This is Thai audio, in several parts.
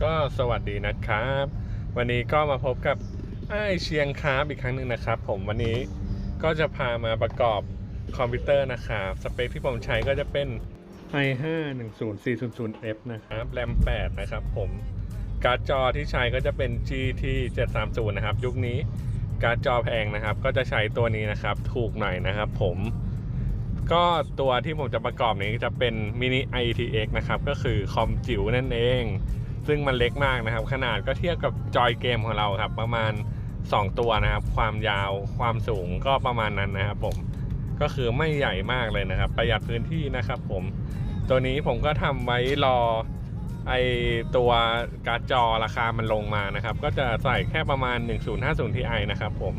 ก็สวัสดีนะครับ วันนี้ก็มาพบกับไอ้เชียงคาบอีกครั้งหนึ่งนะครับ ผมวันนี้ก็จะพามาประกอบคอมพิวเตอร์นะครับสเปคที่ผมใช้ก็จะเป็น i5 10400F นะครับแรม 8 นะครับผมการ์ดจอที่ใช้ก็จะเป็น GT 730 นะครับ ยุคนี้การ์ดจอแพงนะครับ ก็จะใช้ตัวนี้นะครับ ถูกหน่อยนะครับผมก็ตัวที่ผมจะประกอบนี้จะเป็น mini ITX นะครับ ก็คือคอมจิ๋วนั่นเอง ซึ่งมันเล็กมากนะครับ ขนาดก็เทียบกับจอยเกมของเราครับ ประมาณ 2 ตัวนะครับ ความยาวความสูงก็ประมาณนั้นนะครับผมก็คือไม่ใหญ่มากเลยนะครับ ประหยัดพื้นที่นะครับ ผมตัวนี้ผมก็ทำไว้รอไอตัวการ์ดจอราคามันลงมานะครับ ก็จะใส่แค่ประมาณ 1050 Ti นะครับผม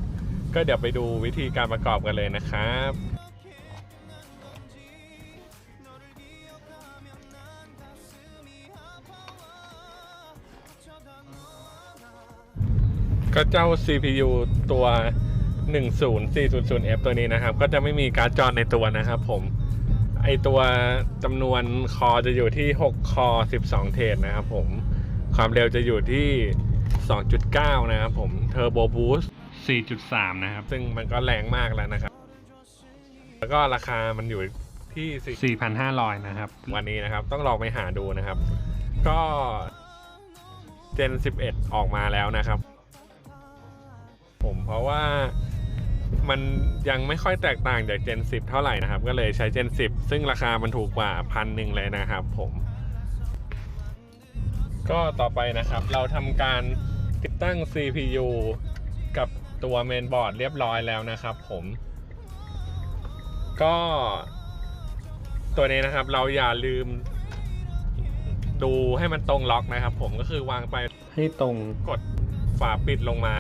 ก็เดี๋ยวไปดูวิธีการประกอบกันเลยนะครับ ก็เจ้า CPU ตัว 10400F ตัวนี้นะครับ ก็จะไม่มีการ์ดจอในตัวนะครับผม ไอตัวจำนวนคอจะอยู่ที่ 6 คอ 12 เทรดนะครับผม ความเร็วจะอยู่ที่ 2.9 นะครับผม Turbo Boost 4.3 นะครับ ซึ่งมันก็แรงมากแล้วนะครับ แล้วก็ราคามันอยู่ที่ 4,500 นะครับ วันนี้นะครับ ต้องลองไปหาดูนะครับ ก็ Gen 11 ออกมาแล้วนะครับ ผมเพราะว่ามันยังไม่ค่อยแตกต่างจาก Gen 10 เท่าไหร่นะครับ ก็เลยใช้ Gen 10 ซึ่งราคามันถูกกว่าพันหนึ่งเลยนะครับผม ก็ต่อไปนะครับ เราทำการติดตั้ง CPU กับตัวเมนบอร์ดเรียบร้อยแล้วนะครับผม ก็ตัวนี้นะครับเราอย่าลืมดูให้มันตรงล็อกนะครับผมก็คือวางไปให้ตรงกดฝาปิดลงมา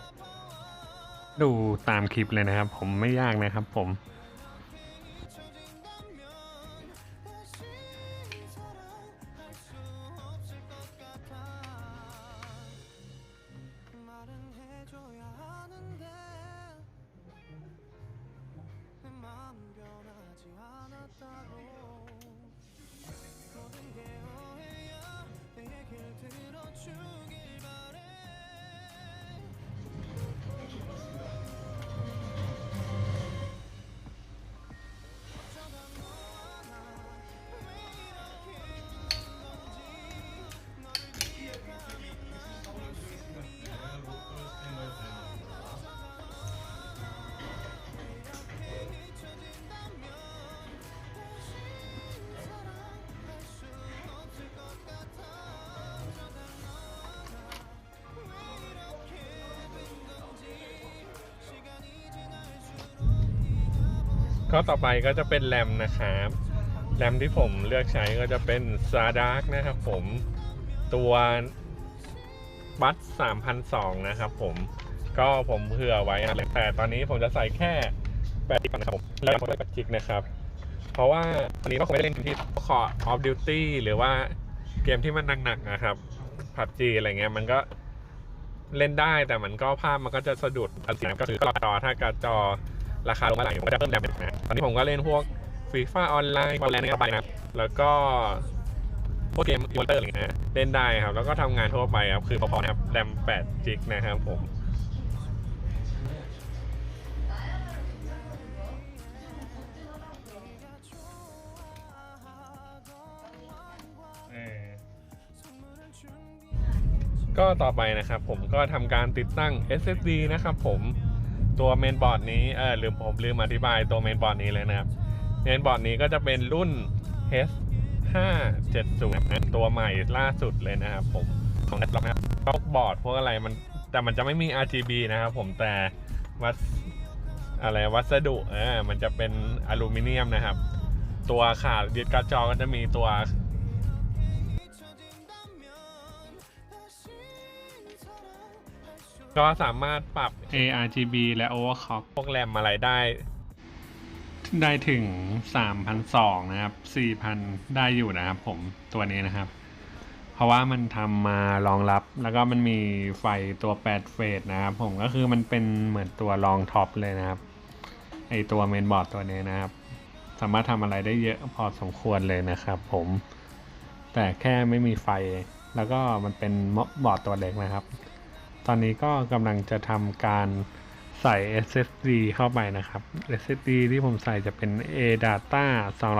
ดูตามคลิปเลยนะครับ ผมไม่ยากนะครับผม ก็ต่อไปก็จะเป็นแรมนะครับแรมที่ผมเลือกใช้ก็จะเป็น s a d a r k นะครับผมตัวบัต3,002นะครับผมก็ผมเผื่อไว้นะแต่ตอนนี้ผมจะใส่แค่8จิกนะครับผมแล้วผมได้8จิกนะครับ เพราะว่าวันนี้ก็คงไม่ได้เล่นเกมที่ Call of Duty หรือว่าเกมที่มันหนักๆนะครับผับจีอะไรเงี้ยมันก็เล่นได้แต่มันก็ภาพมันก็จะสะดุดอันเสียงก็คือก็รอจอถ้าการจอ ราคาลงมาหลายผมก็จะเพิ่มแรมไปนะตอนนี้ผมก็เล่นพวกฟีฟ่าออนไลน์บอลแลนด์ไปนะแล้วก็พวกเกมอินเตอร์อะไรเงี้ยเล่นได้ครับ แล้วก็ทำงานทั่วไปครับ คือพอๆนะครับแรม8จิกนะครับผมก็ต่อไปนะครับผมก็ทำการติดตั้ง SSD นะครับผม ตัวเมนบอร์ดนี้เออลืมผมลืมอธิบายตัวเมนบอร์ดนี้เลยนะครับเมนบอร์ดนี้ก็จะเป็นรุ่น H570 ตัวใหม่ล่าสุดเลยนะครับผมของ s นะครับพวกบอร์ดพวกอะไรมันแต่มันจะไม่มี RGB นะครับผมแต่วัสอะไรวัสดุเออมันจะเป็นอลูมิเนียมนะครับ ตัวขาดยึดการ์ดจอก็จะมีตัว ก็สามารถปรับ ARGB และ overclock พวกแรมอะไรได้ ได้ถึง 3,200 นะครับ 4,000 ได้อยู่นะครับผมตัวนี้นะครับ เพราะว่ามันทำมารองรับแล้วก็มันมีไฟตัว 8 เฟสนะครับผมก็คือมันเป็นเหมือนตัวรองท็อปเลยนะครับ ไอตัวเมนบอร์ดตัวนี้นะครับ สามารถทำอะไรได้เยอะพอสมควรเลยนะครับผม แต่แค่ไม่มีไฟ แล้วก็มันเป็นบอร์ดตัวเล็กนะครับ ตอนนี้ก็กำลังจะทำการใส่ SSD เข้าไปนะครับ SSD ที่ผมใส่จะเป็น ADATA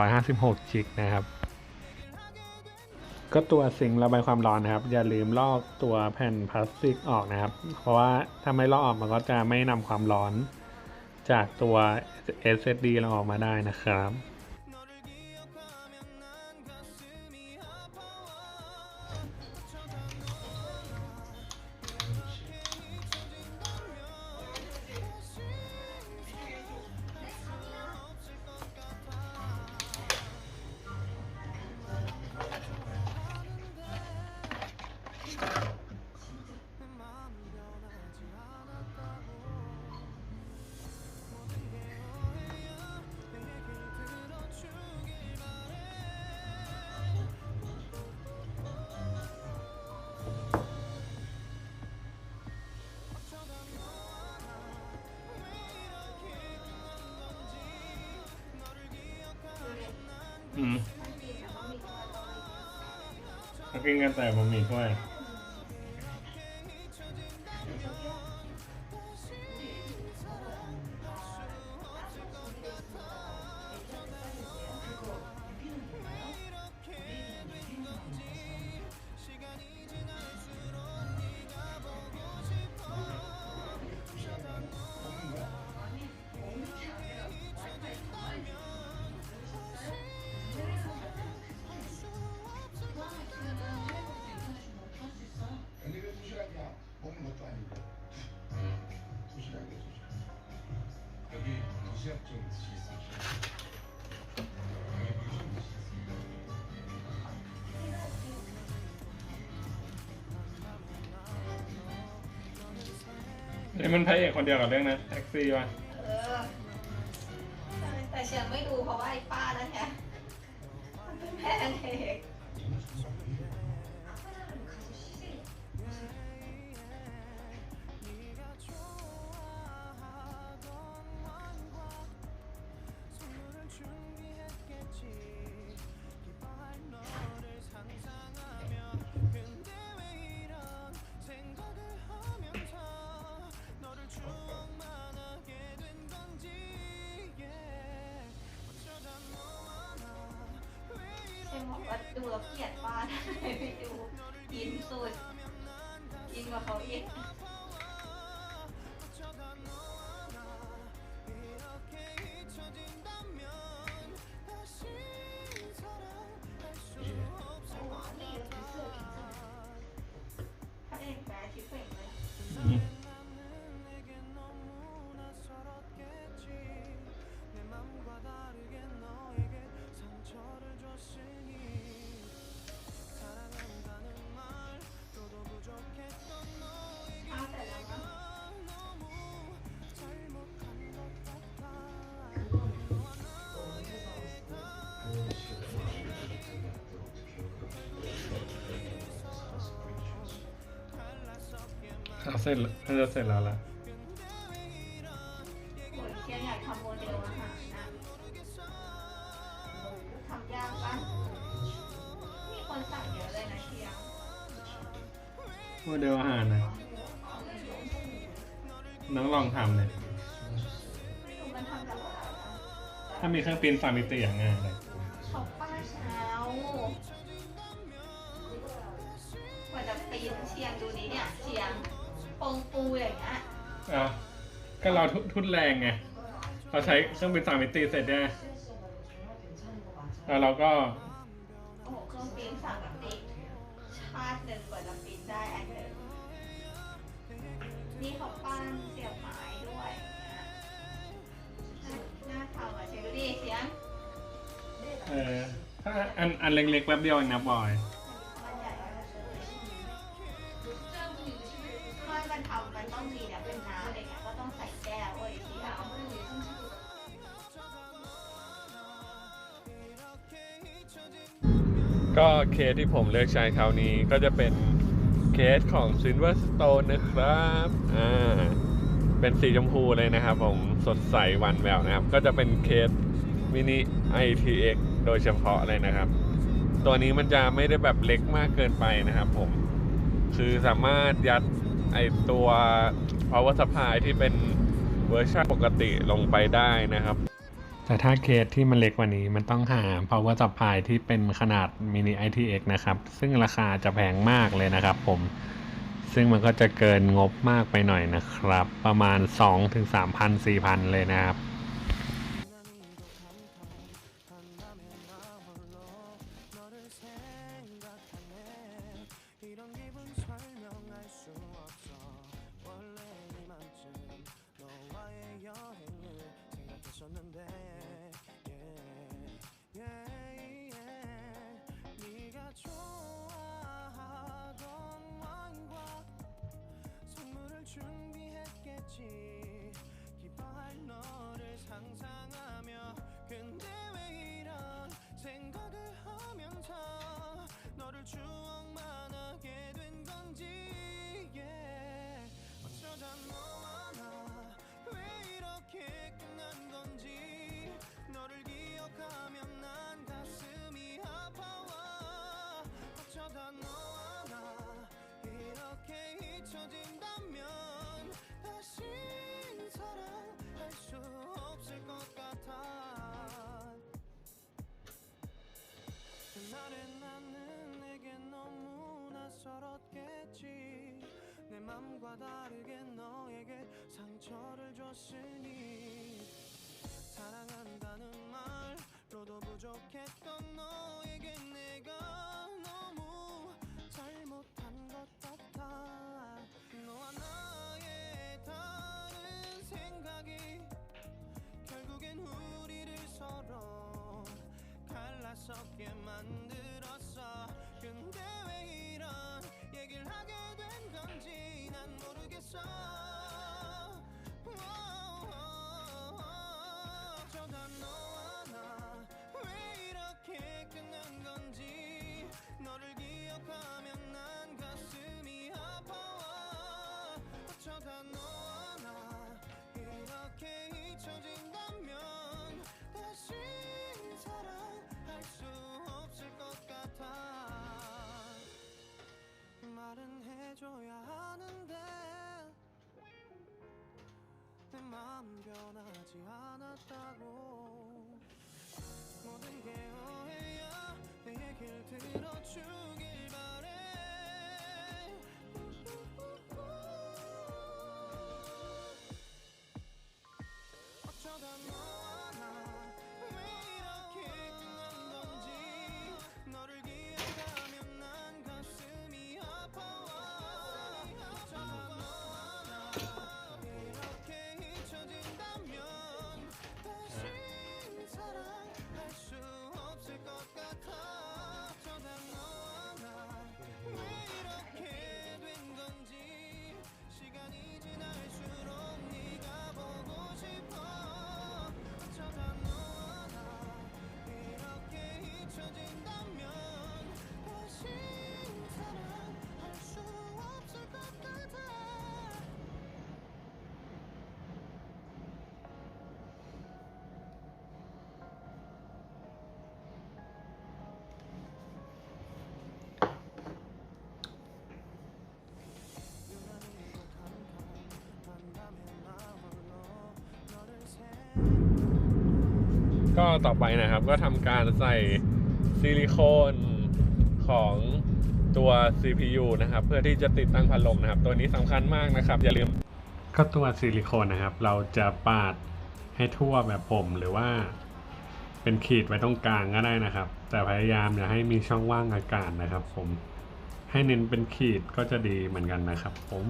256 g นะครับ ก็ตัวซิงระบายความร้อนนะครับ อย่าลืมลอกตัวแผ่นพลาสติกออกนะครับ เพราะว่าถ้าไม่ลอกออกมันก็จะไม่นำความร้อนจากตัว SSD เราออกมาได้นะครับ อืมกินกันแต่บะหมี่ถ้วย นี่มันพระเอกคนเดียวกับเรื่องนะแท็กซี่ว่ะเออ แต่เชียงไม่ดูเพราะว่าไอ้ป้านั่นไงมันเป็นแม่นางเอก เกลียดป้าทำไมไม่ดูอินสุดอินกว่าเขาอีก เอาเสร็จน่าจะเสร็จแล้วล่ะโอ้ยเชียงอยากทำโมเดลอาหารนะทำยากปะมีคนสั่งเยอะเลยนะเชียงโมเดลอาหารนะ น้องลองทำเลยไม่รู้มันทำจากอะไรนะถ้ามีเครื่องปริ้นสามมิติอย่างง่ายเลย อย่างเงี้ยอะก็เราทุทุนแรงไง เราใช้เครื่องปริ้นสามมิติเสร็จเนี่ยแล้วเราก็โอ้โหเครื่องปีนสามมิติชาติหนึ่งกว่าจะปีนได้อันหนึ่งนี่เขาปั้นเสียบไม้ด้วยน่าทำอะเชียงดูดิเชียง เออถ้าอันอันเล็กๆแป๊บเดียวเองนะบอย ต้องมีเนี่ยเป็นน้ำอะไรเงี้ยก็ต้องใส่แก้วเว้ยเชียงก็เคสที่ผมเลือกใช้คราวนี้ก็จะเป็นเคสของ Silverstone นะครับ อ่า เป็นสีชมพูเลยนะครับผม สดใสวานแววนะครับ ก็จะเป็นเคสมินิ ITX โดยเฉพาะเลยนะครับ ตัวนี้มันจะไม่ได้แบบเล็กมากเกินไปนะครับผม คือสามารถยัด ไอตัว power supply ที่เป็นเวอร์ชันปกติลงไปได้นะครับ แต่ถ้าเคสที่มันเล็กกว่านี้มันต้องหา power supply ที่เป็นขนาด mini ITX นะครับ ซึ่งราคาจะแพงมากเลยนะครับผม ซึ่งมันก็จะเกินงบมากไปหน่อยนะครับ ประมาณ 2-3,000 4,000 เลยนะครับ 생각했었는데 yeah, yeah, yeah. 네가 좋아하던 와인과 선물을 준비했겠지 기뻐할 너를 상상하며 근데 왜 이런 생각을 하면서 맘과 다르게 너에게 상처를 줬으니 사랑한다는 말로도 부족했던 너에게 내가 마음 변하지 않았다고. 모든 게 오해야 내 얘길 들어주길 바래. 어쩌다 너 ก็ต่อไปนะครับก็ทำการใส่ซิลิโคนของตัว CPU นะครับ เพื่อที่จะติดตั้งพัดลมนะครับ ตัวนี้สำคัญมากนะครับ อย่าลืม ก็ตัวซิลิโคนนะครับ เราจะปาดให้ทั่วแบบผมหรือว่า เป็นขีดไว้ตรงกลางก็ได้นะครับ แต่พยายามอย่าให้มีช่องว่างอากาศนะครับ ผม ให้เน้นเป็นขีดก็จะดีเหมือนกันนะครับ ผม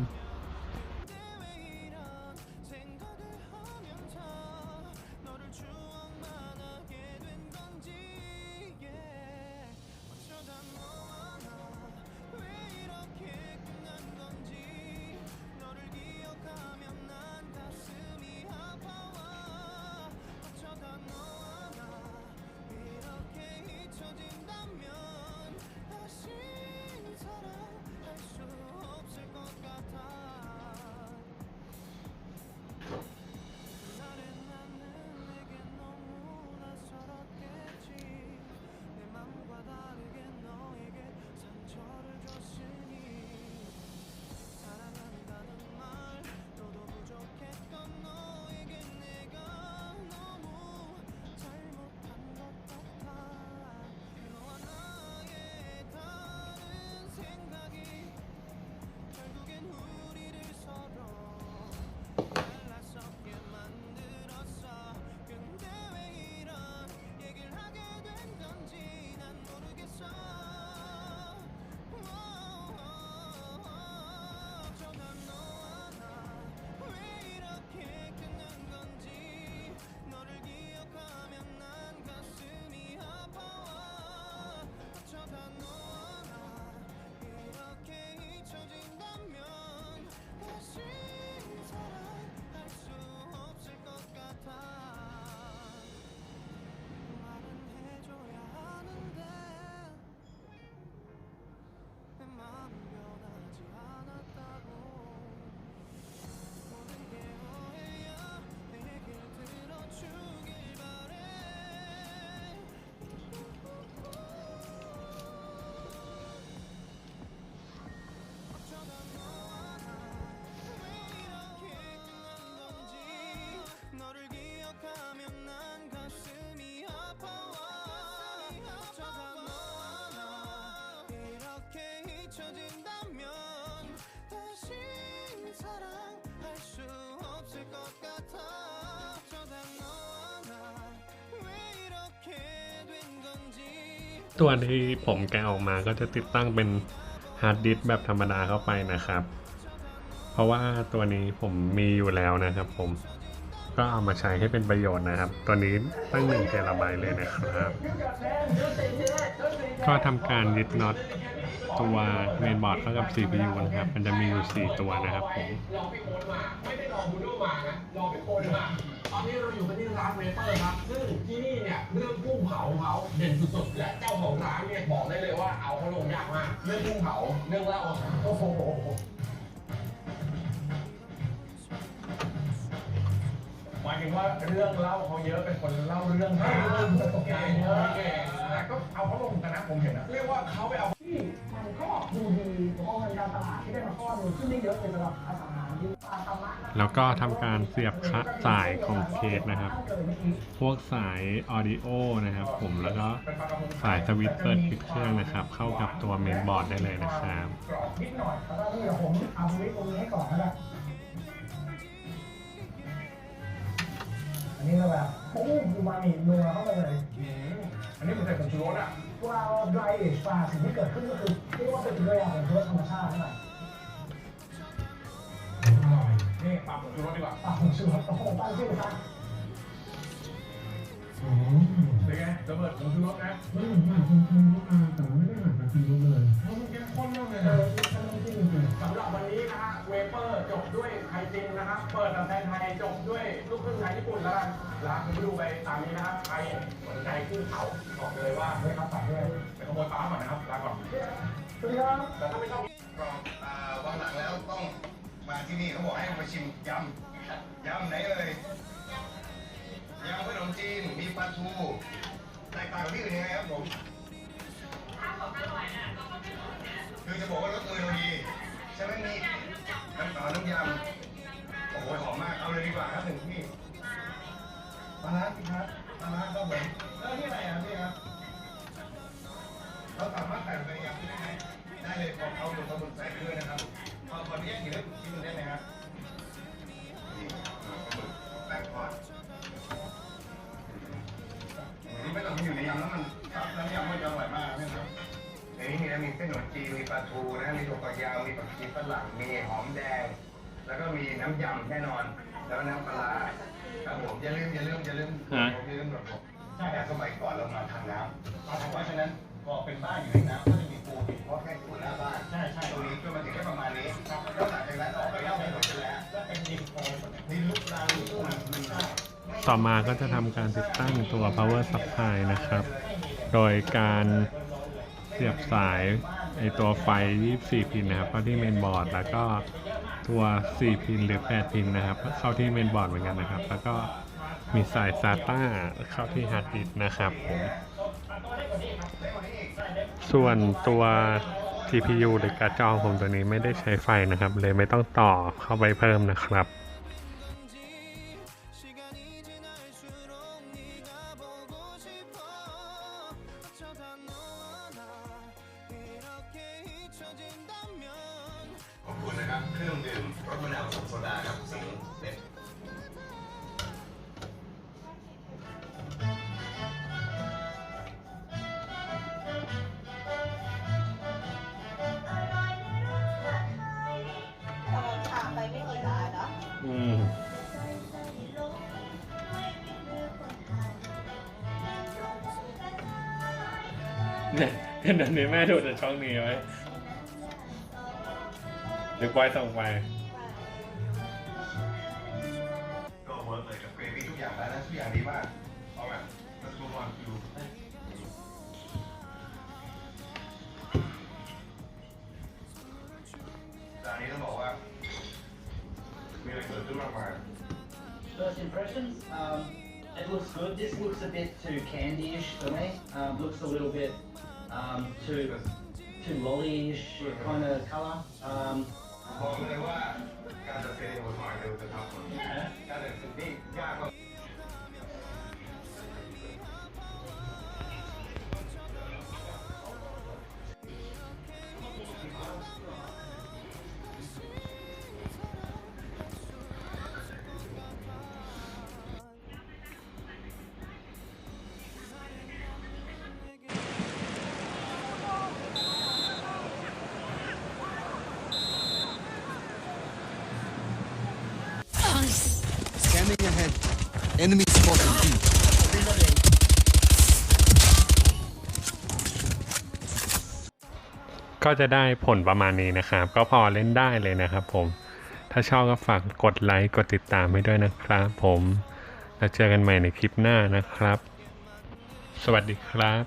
ตัวที่ผมแกะออกมาก็จะติดตั้งเป็นฮาร์ดดิสก์แบบธรรมดาเข้าไปนะครับ เพราะว่าตัวนี้ผมมีอยู่แล้วนะครับ ผมก็เอามาใช้ให้เป็นประโยชน์นะครับ ตัวนี้ตั้ง1เทราไบต์เลยนะครับ ก็ทำการยึดน็อต ตัวเมนบอร์ดเข้ากับ CPU นะครับ มันจะมีอยู่ 4 ตัวนะครับผมลองไปโอนมาไม่ได้ลองบูโดมานะลองไปโอนมาตอนนี้เราอยู่กันที่ร้านเวเปอร์ครับ ซึ่งที่นี่เนี่ยเรื่องกุ้งเผาของเขาเด่นสุดๆ และเจ้าของร้านเนี่ยบอกได้เลยว่าเอาเขาลงยากมาก เรื่องกุ้งเผาเรื่องเหล้าโอ้โหหมายถึงว่าเรื่องเล่าเขาเยอะเป็นคนเล่าเรื่องให้เรื่องตกใจเยอะแต่ก็เอาเขาลงกันนะผมเห็นนะเรียกว่าเขาไปเอา แล้วก็ทำการเสียบคะสายของเคสนะครับเกิดเมื่อกี้พวกสายออดิโอนะครับ ผมแล้วก็สายสวิตช์เปิดปิดเครื่องนะครับ เข้ากับตัวเมนบอร์ดได้เลยนะครับกรอบนิดหน่อยแล้วก็นี่เดี๋ยวผมเอาไว้ตรงนี้ให้ก่อนก็ได้อันนี้ก็แบบโอ้ดูมามินัวเข้าไปเลยอืมอันนี้มันใส่ผงชูรสอะเวลาเรา dry age ปลาสิ่งที่เกิดขึ้นก็คือเรียกว่าเป็นเรื่องของธรรมชาตินั่นแหละ อร่อยนี่ปรับผงชูรสดีกว่าปลาของชูรสโอ้โหตั้งชื่อซะเป็นไงระเบิดผงชูรสนะไม่เหมือนปลาจริงๆอ่าแต่ไม่ได้เหมือนปลาจริงๆเลยเพราะมันเข้มข้นมากเลยนะสำหรับวันนี้นะฮะเวเปอร์จบด้วยไทยจินนะครับเปิดแบบไทยจบด้วยลูกครึ่งไทยญี่ปุ่นแล้วกันลาคุณดูไปตามนี้นะครับใครสนใจกุ้งเผาบอกเลยว่า ยำ ยำไหนเลยยำขนมจีน มีปลาทู แตกต่างที่อื่นยังไงครับผมข้าวสดอร่อยนะคือจะบอกว่ารสมือเราดีใช่ไหมนี่น้ำตาลน้ำยำ โอ้โหหอมมาก เอาเลยดีกว่าครับหนึ่งที่ปลาร้าสิครับปลาร้าก็เหมือนแล้วนี่อะไรอะพี่ครับเราสามารถใส่งไปในยำได้ไหมได้เลยขอเอาหมึกเอาหมึกใส่ไปด้วยนะครับขอขออนุญาตหยิบเล็กชิ้นนึงได้ไหมครับ ไม่ต้องมันอยู่ในยำแล้วมันซับน้ำยำมันจะอร่อยมากนะครับในนี้มีนะมีเส้นหนมจีนมีปลาทูนะมีถั่วฝักยาวมีผักชีฝรั่งมีหอมแดง แล้วก็มีน้ำยำแน่นอน แล้วน้ำปลาร้าครับผมอย่าลืมอย่าลืมอย่าลืมอย่าลืมแบบผมใช่แต่สมัยก่อนเรามาทางน้ำเพราะฉะนั้นพอเป็นบ้านอยู่ในน้ำก็จะมีปูปิดเพราะแค่ปูหน้าบ้านใช่ใช่ตรงนี้จนมาถึงแค่ประมาณนี้แล้วหลังจากนั้นออกไปเล่าให้หมดแล้วแล้วเป็นดินโคลนดินลุกลามลุกลามมันได้ ต่อมาก็จะทำการติดตั้งตัว power supply นะครับ โดยการเสียบสายไอตัวไฟ 24 พินนะครับเข้าที่เมนบอร์ด แล้วก็ตัว 4 พินหรือ 8 พินนะครับ เข้าที่เมนบอร์ดเหมือนกันนะครับ แล้วก็มีสาย SATA เข้าที่ฮาร์ดดิสก์นะครับผมส่วนตัว GPU หรือการ์ดจอผมตัวนี้ไม่ได้ใช้ไฟนะครับ เลยไม่ต้องต่อเข้าไปเพิ่มนะครับ ซดาครับสิงห์เล็ดเราถามไปไม่กี่ร้านเนาะอืมเนี่ยเดี๋ยวนี้แม่ดูแต่ช่องนี้ไว้เดี๋ยวปล่อยส่งไป impressions, um, it looks good. This looks a bit too candy-ish for me. Um, looks a little bit um, too too lolly-ish kind of colour. Um, บ Scanning ahead. Enemy spotted B. ก็จะได้ผลประมาณนี้นะครับ ก็พอเล่นได้เลยนะครับผม ถ้าชอบก็ฝากกดไลค์ กดติดตามให้ด้วยนะครับผม แล้วเจอกันใหม่ในคลิปหน้านะครับ สวัสดีครับ